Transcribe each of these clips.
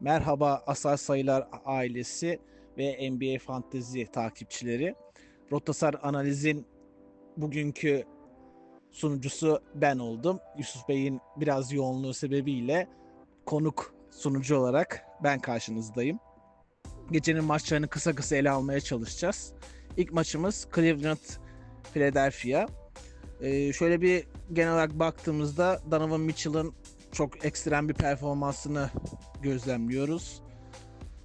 Merhaba Asar Sayılar ailesi ve NBA Fantezi takipçileri. Rotasar Analiz'in bugünkü sunucusu ben oldum. Yusuf Bey'in biraz yoğunluğu sebebiyle konuk sunucu olarak ben karşınızdayım. Gecenin maçlarını kısa kısa ele almaya çalışacağız. İlk maçımız Cleveland Philadelphia. Ee, şöyle bir genel olarak baktığımızda Donovan Mitchell'ın çok ekstrem bir performansını gözlemliyoruz.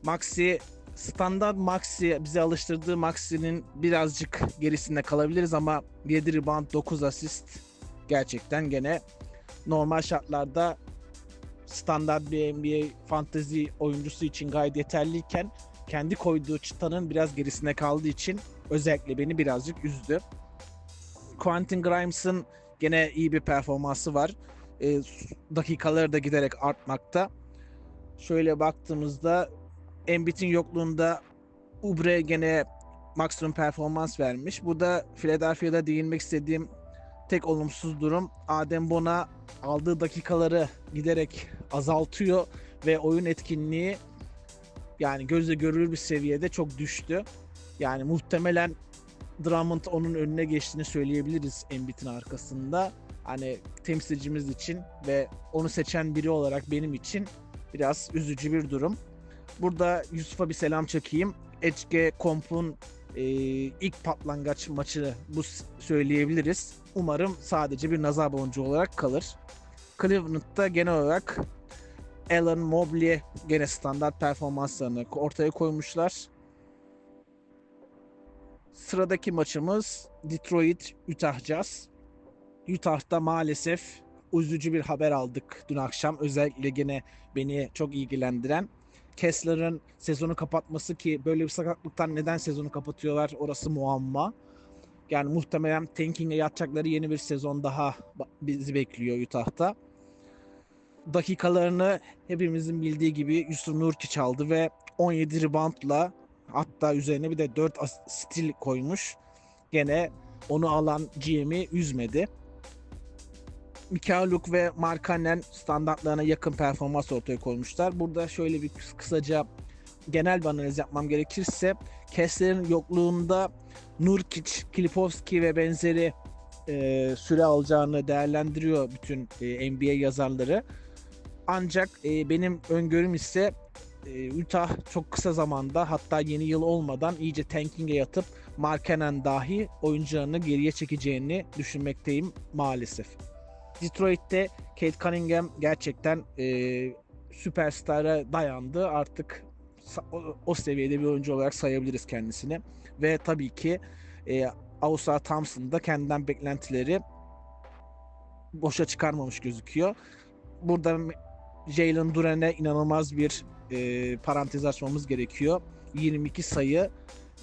Maxi standart Maxi bize alıştırdığı Maxi'nin birazcık gerisinde kalabiliriz ama 7 rebound 9 asist gerçekten gene normal şartlarda standart bir NBA fantezi oyuncusu için gayet yeterliyken kendi koyduğu çıtanın biraz gerisinde kaldığı için özellikle beni birazcık üzdü. Quentin Grimes'ın gene iyi bir performansı var. E, dakikaları da giderek artmakta. Şöyle baktığımızda Embiid'in yokluğunda Ubre gene maksimum performans vermiş. Bu da Philadelphia'da değinmek istediğim tek olumsuz durum. Adem Bona aldığı dakikaları giderek azaltıyor ve oyun etkinliği yani gözle görülür bir seviyede çok düştü. Yani muhtemelen Drummond onun önüne geçtiğini söyleyebiliriz Embiid'in arkasında. Hani temsilcimiz için ve onu seçen biri olarak benim için biraz üzücü bir durum. Burada Yusuf'a bir selam çekeyim. HG Komp'un e, ilk patlangaç maçı bu söyleyebiliriz. Umarım sadece bir nazar boncuğu olarak kalır. Cleveland'da genel olarak Allen Mobley gene standart performanslarını ortaya koymuşlar. Sıradaki maçımız Detroit Utah Jazz. Utah'ta maalesef üzücü bir haber aldık dün akşam. Özellikle gene beni çok ilgilendiren. Kessler'ın sezonu kapatması ki böyle bir sakatlıktan neden sezonu kapatıyorlar orası muamma. Yani muhtemelen tanking'e yatacakları yeni bir sezon daha bizi bekliyor Utah'ta. Dakikalarını hepimizin bildiği gibi Yusuf Nurkic aldı ve 17 reboundla hatta üzerine bir de 4 as- stil koymuş. Gene onu alan GM'i üzmedi. Mikhailuk ve Markkanen standartlarına yakın performans ortaya koymuşlar. Burada şöyle bir kıs- kısaca genel bir analiz yapmam gerekirse Kessler'in yokluğunda Nurkic, Klipovski ve benzeri e, süre alacağını değerlendiriyor bütün e, NBA yazarları. Ancak e, benim öngörüm ise e, Utah çok kısa zamanda hatta yeni yıl olmadan iyice tanking'e yatıp Markkanen dahi oyuncularını geriye çekeceğini düşünmekteyim maalesef. Detroit'te Kate Cunningham gerçekten e, süperstara dayandı. Artık o, o seviyede bir oyuncu olarak sayabiliriz kendisini. Ve tabii ki e, Ausa Thompson da kendinden beklentileri boşa çıkarmamış gözüküyor. Burada Jalen Duren'e inanılmaz bir e, parantez açmamız gerekiyor. 22 sayı,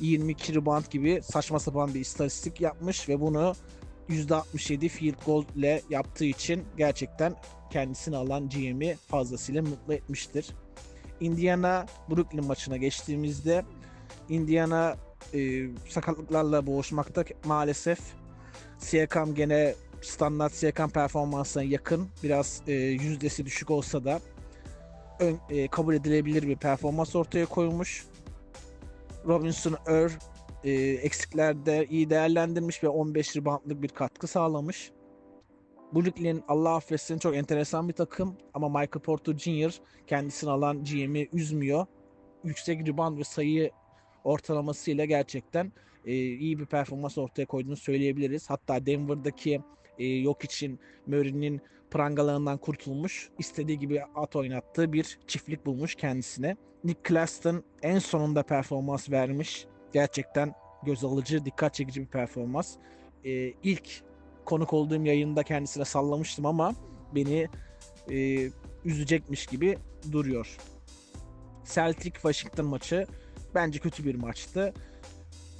22 rebound gibi saçma sapan bir istatistik yapmış ve bunu %67 field goal ile yaptığı için gerçekten kendisini alan GM'i fazlasıyla mutlu etmiştir. Indiana Brooklyn maçına geçtiğimizde Indiana e, sakatlıklarla boğuşmakta maalesef. Siakam gene standart Siakam performansına yakın. Biraz e, yüzdesi düşük olsa da ön, e, kabul edilebilir bir performans ortaya koymuş. Robinson Earl e, eksiklerde iyi değerlendirmiş ve 15 reboundlık bir katkı sağlamış. Brooklyn Allah affetsin çok enteresan bir takım ama Michael Porter Jr. kendisini alan GM'i üzmüyor. Yüksek rebound ve sayı ortalamasıyla gerçekten e, iyi bir performans ortaya koyduğunu söyleyebiliriz. Hatta Denver'daki e, yok için Murray'nin prangalarından kurtulmuş, istediği gibi at oynattığı bir çiftlik bulmuş kendisine. Nick Claxton en sonunda performans vermiş. Gerçekten göz alıcı, dikkat çekici bir performans. E, ilk konuk olduğum yayında kendisine sallamıştım ama beni e, üzecekmiş gibi duruyor. Celtic Washington maçı bence kötü bir maçtı.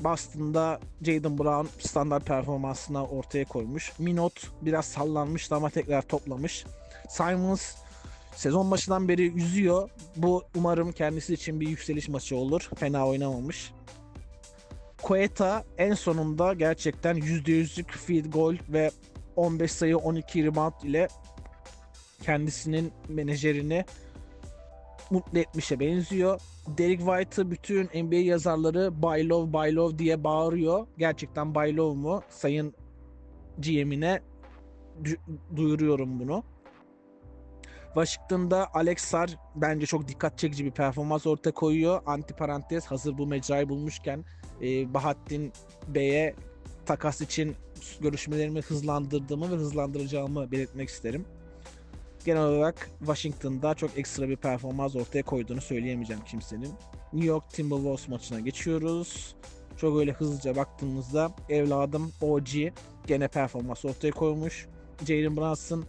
Boston'da Jaden Brown standart performansını ortaya koymuş. Minot biraz sallanmıştı ama tekrar toplamış. Simons sezon başından beri üzüyor. Bu umarım kendisi için bir yükseliş maçı olur. Fena oynamamış. Koeta en sonunda gerçekten %100'lük field goal ve 15 sayı 12 rebound ile kendisinin menajerini mutlu etmişe benziyor. Derek White'ı bütün NBA yazarları Buy Love, Buy Love diye bağırıyor. Gerçekten Buy Love mu? Sayın GM'ine du- duyuruyorum bunu. Washington'da Alex Sar bence çok dikkat çekici bir performans ortaya koyuyor. Anti parantez hazır bu mecrayı bulmuşken e, Bahattin Bey'e takas için görüşmelerimi hızlandırdığımı ve hızlandıracağımı belirtmek isterim. Genel olarak Washington'da çok ekstra bir performans ortaya koyduğunu söyleyemeyeceğim kimsenin. New York Timberwolves maçına geçiyoruz. Çok öyle hızlıca baktığımızda evladım OG gene performans ortaya koymuş. Jalen Brunson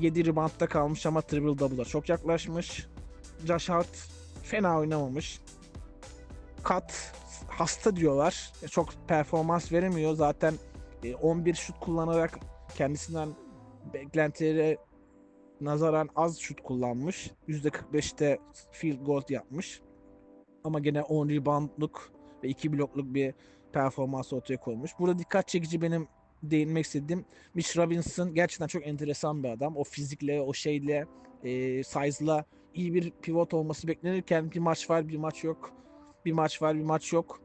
7 reboundda kalmış ama triple double'a çok yaklaşmış. Josh Hart fena oynamamış. Kat hasta diyorlar. E, Çok performans veremiyor. Zaten e, 11 şut kullanarak kendisinden beklentilere nazaran az şut kullanmış. %45'te field goal yapmış. Ama gene 10 reboundluk ve 2 blokluk bir performans ortaya koymuş. Burada dikkat çekici benim değinmek istediğim Mitch Robinson gerçekten çok enteresan bir adam. O fizikle, o şeyle, e, size'la iyi bir pivot olması beklenirken bir maç var, bir maç yok. Bir maç var, bir maç yok.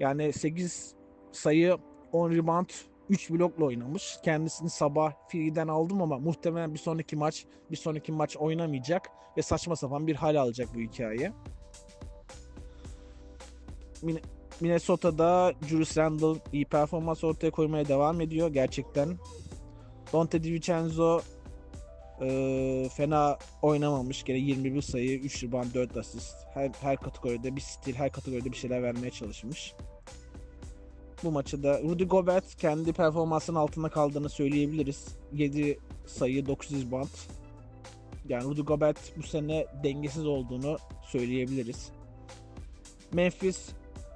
Yani 8 sayı, 10 rebound, 3 blokla oynamış. Kendisini sabah free'den aldım ama muhtemelen bir sonraki maç, bir sonraki maç oynamayacak ve saçma sapan bir hal alacak bu hikaye. Min- Minnesota'da Julius Randle iyi performans ortaya koymaya devam ediyor gerçekten. Dante DiVincenzo e, fena oynamamış. Gene 21 sayı, 3 rebound, 4 asist. Her, her kategoride bir stil, her kategoride bir şeyler vermeye çalışmış. Bu maçı da Rudy Gobert kendi performansının altında kaldığını söyleyebiliriz. 7 sayı, 9 rebound. Yani Rudy Gobert bu sene dengesiz olduğunu söyleyebiliriz. Memphis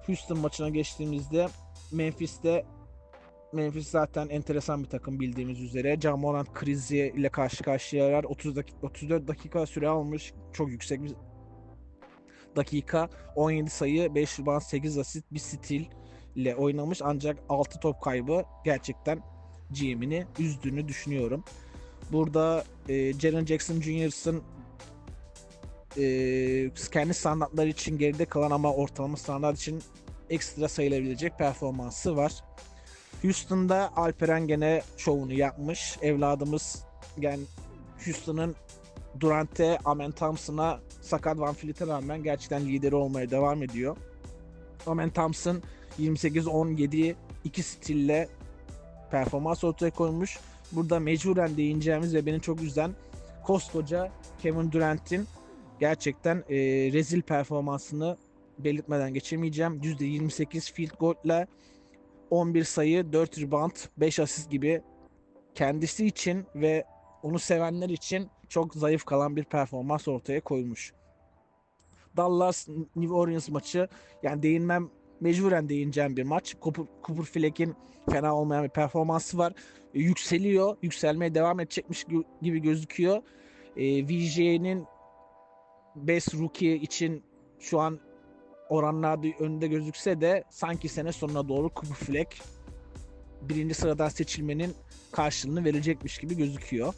Houston maçına geçtiğimizde Memphis'te Memphis zaten enteresan bir takım bildiğimiz üzere. Ja Morant krizi ile karşı karşıyalar. 30 dakika 34 dakika süre almış. Çok yüksek bir dakika. 17 sayı, 5 rebound, 8 asist, bir stil ile oynamış. Ancak 6 top kaybı gerçekten GM'ini üzdüğünü düşünüyorum. Burada e, Jaren Jackson Jr.'sın e, kendi standartları için geride kalan ama ortalama standart için ekstra sayılabilecek performansı var. Houston'da Alperen gene şovunu yapmış. Evladımız yani Houston'ın Durant'e, Amen Thompson'a, Sakat Van Fleet'e rağmen gerçekten lideri olmaya devam ediyor. Amen Thompson 28-17 iki stille performans ortaya koymuş. Burada mecburen değineceğimiz ve beni çok üzen koskoca Kevin Durant'in gerçekten e, rezil performansını belirtmeden geçemeyeceğim. %28 field goal ile 11 sayı, 4 rebound, 5 asist gibi kendisi için ve onu sevenler için çok zayıf kalan bir performans ortaya koymuş. Dallas New Orleans maçı yani değinmem mecburen değineceğim bir maç. Cooper, Cooper Fleck'in fena olmayan bir performansı var. E, yükseliyor. Yükselmeye devam edecekmiş gibi gözüküyor. E, VJ'nin Best Rookie için şu an oranlarda önünde gözükse de sanki sene sonuna doğru Cooper Fleck birinci sıradan seçilmenin karşılığını verecekmiş gibi gözüküyor.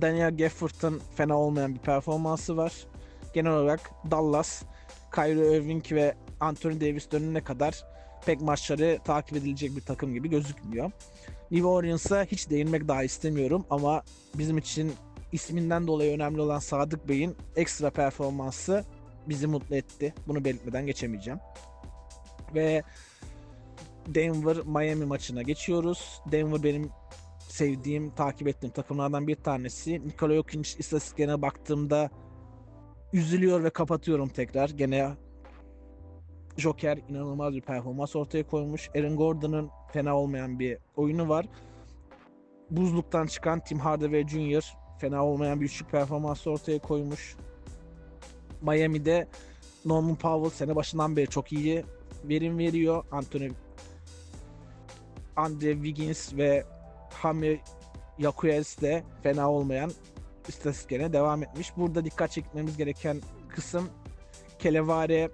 Daniel Gafford'ın fena olmayan bir performansı var. Genel olarak Dallas, Kyrie Irving ve Anthony Davis dönene kadar pek maçları takip edilecek bir takım gibi gözükmüyor. New Orleans'a hiç değinmek daha istemiyorum ama bizim için isminden dolayı önemli olan Sadık Bey'in ekstra performansı bizi mutlu etti. Bunu belirtmeden geçemeyeceğim. Ve Denver Miami maçına geçiyoruz. Denver benim sevdiğim, takip ettiğim takımlardan bir tanesi. Nikola Jokic istatistiklerine baktığımda üzülüyor ve kapatıyorum tekrar. Gene Joker inanılmaz bir performans ortaya koymuş. Aaron Gordon'ın fena olmayan bir oyunu var. Buzluktan çıkan Tim Hardaway Jr. fena olmayan bir üçlük performansı ortaya koymuş. Miami'de Norman Powell sene başından beri çok iyi verim veriyor. Anthony Andre Wiggins ve Hami Yakuels de fena olmayan istatistiklerine devam etmiş. Burada dikkat çekmemiz gereken kısım Kelevare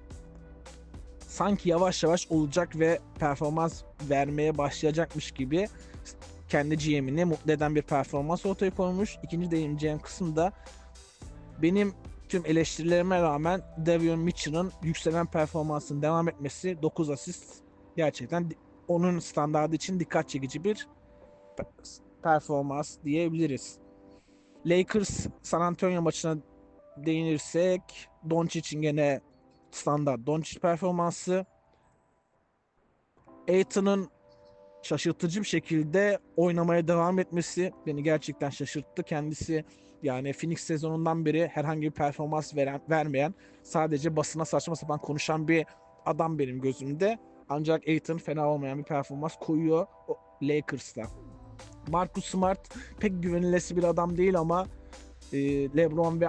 sanki yavaş yavaş olacak ve performans vermeye başlayacakmış gibi kendi GM'ini mutlu eden bir performans ortaya koymuş. İkinci değineceğim kısım da benim tüm eleştirilerime rağmen Davion Mitchell'ın yükselen performansının devam etmesi 9 asist gerçekten onun standardı için dikkat çekici bir pe- performans diyebiliriz. Lakers San Antonio maçına değinirsek Doncic'in gene standart Doncic performansı Aiton'un şaşırtıcı bir şekilde oynamaya devam etmesi beni gerçekten şaşırttı. Kendisi yani Phoenix sezonundan beri herhangi bir performans veren, vermeyen sadece basına saçma sapan konuşan bir adam benim gözümde. Ancak Aiton fena olmayan bir performans koyuyor Lakers'ta. Marcus Smart pek güvenilesi bir adam değil ama e, LeBron ve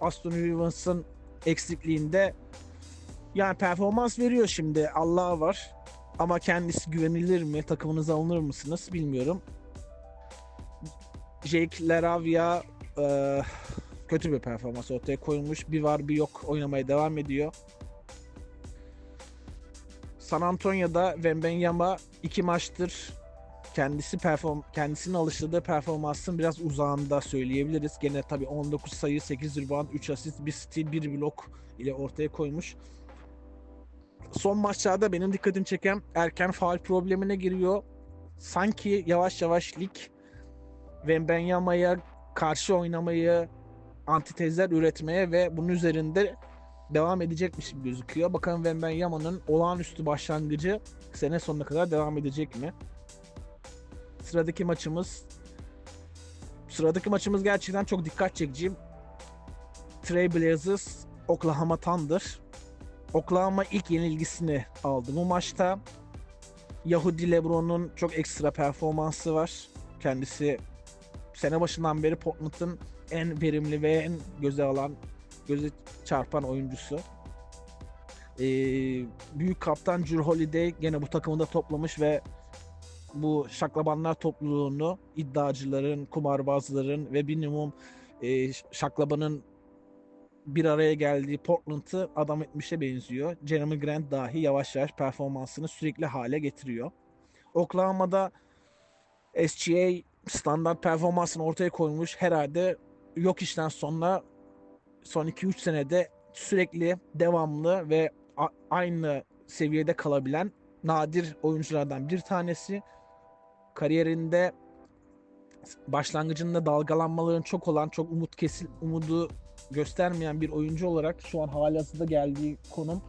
Austin Reeves'ın eksikliğinde yani performans veriyor şimdi. Allah var. Ama kendisi güvenilir mi? Takımınıza alınır mısınız? Bilmiyorum. Jake Laravia e, kötü bir performans ortaya koymuş. Bir var bir yok oynamaya devam ediyor. San Antonio'da Wembanyama iki maçtır kendisi perform kendisinin alıştırdığı performansın biraz uzağında söyleyebiliriz. Gene tabii 19 sayı, 8 rebound, 3 asist, 1 steal, 1 blok ile ortaya koymuş. Son maçlarda benim dikkatimi çeken erken faul problemine giriyor. Sanki yavaş yavaş lig Wembanyama'ya karşı oynamayı antitezler üretmeye ve bunun üzerinde devam edecekmiş gibi gözüküyor. Bakalım Wembanyama'nın olağanüstü başlangıcı sene sonuna kadar devam edecek mi? Sıradaki maçımız Sıradaki maçımız gerçekten çok dikkat çekici. Trail Blazers Oklahoma Thunder. Oklahoma ilk yenilgisini aldı bu maçta. Yahudi Lebron'un çok ekstra performansı var. Kendisi sene başından beri Portland'ın en verimli ve en göze alan, göze çarpan oyuncusu. Ee, büyük kaptan Drew Holiday gene bu takımı da toplamış ve bu şaklabanlar topluluğunu iddiacıların, kumarbazların ve minimum e, şaklabanın bir araya geldiği Portland'ı adam etmişe benziyor. Jeremy Grant dahi yavaş yavaş performansını sürekli hale getiriyor. Oklahoma'da SGA standart performansını ortaya koymuş. Herhalde yok işten sonra son 2-3 senede sürekli devamlı ve aynı seviyede kalabilen nadir oyunculardan bir tanesi. Kariyerinde başlangıcında dalgalanmaların çok olan, çok umut kesil umudu göstermeyen bir oyuncu olarak şu an halihazırda geldiği konum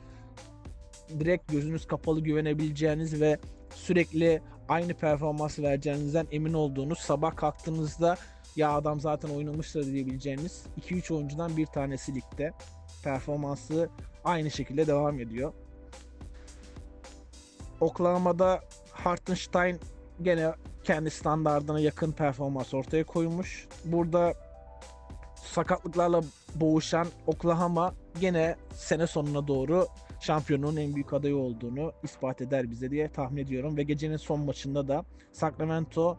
direkt gözünüz kapalı güvenebileceğiniz ve sürekli aynı performansı vereceğinizden emin olduğunuz sabah kalktığınızda ya adam zaten oynamıştır diyebileceğiniz 2-3 oyuncudan bir tanesi ligde. Performansı aynı şekilde devam ediyor. Oklahoma'da Hartenstein gene kendi standardına yakın performans ortaya koymuş. Burada sakatlıklarla boğuşan Oklahoma gene sene sonuna doğru şampiyonluğun en büyük adayı olduğunu ispat eder bize diye tahmin ediyorum. Ve gecenin son maçında da Sacramento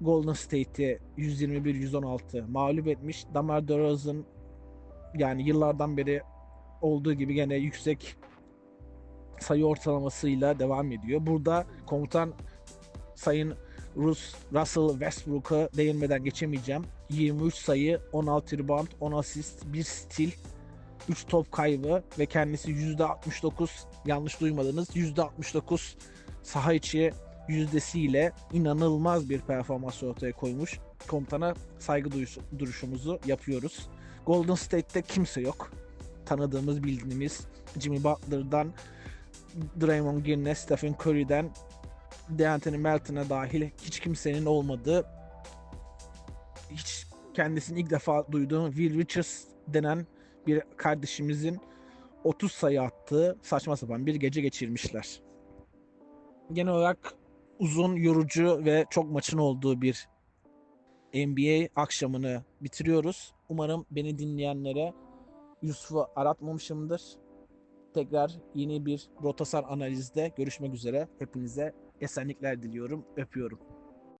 Golden State'i 121-116 mağlup etmiş. Damar DeRozan yani yıllardan beri olduğu gibi gene yüksek sayı ortalamasıyla devam ediyor. Burada komutan Sayın Rus, Russell Westbrook'a değinmeden geçemeyeceğim. 23 sayı, 16 rebound, 10 asist, 1 steal, 3 top kaybı ve kendisi %69 yanlış duymadınız %69 saha içi yüzdesiyle inanılmaz bir performans ortaya koymuş. Komutana saygı duruşumuzu yapıyoruz. Golden State'te kimse yok. Tanıdığımız, bildiğimiz Jimmy Butler'dan Draymond Green'e, Stephen Curry'den Deanthony Melton'a dahil hiç kimsenin olmadığı hiç kendisini ilk defa duyduğum Will Richards denen bir kardeşimizin 30 sayı attığı saçma sapan bir gece geçirmişler. Genel olarak uzun, yorucu ve çok maçın olduğu bir NBA akşamını bitiriyoruz. Umarım beni dinleyenlere Yusuf'u aratmamışımdır. Tekrar yeni bir rotasar analizde görüşmek üzere. Hepinize esenlikler diliyorum. Öpüyorum.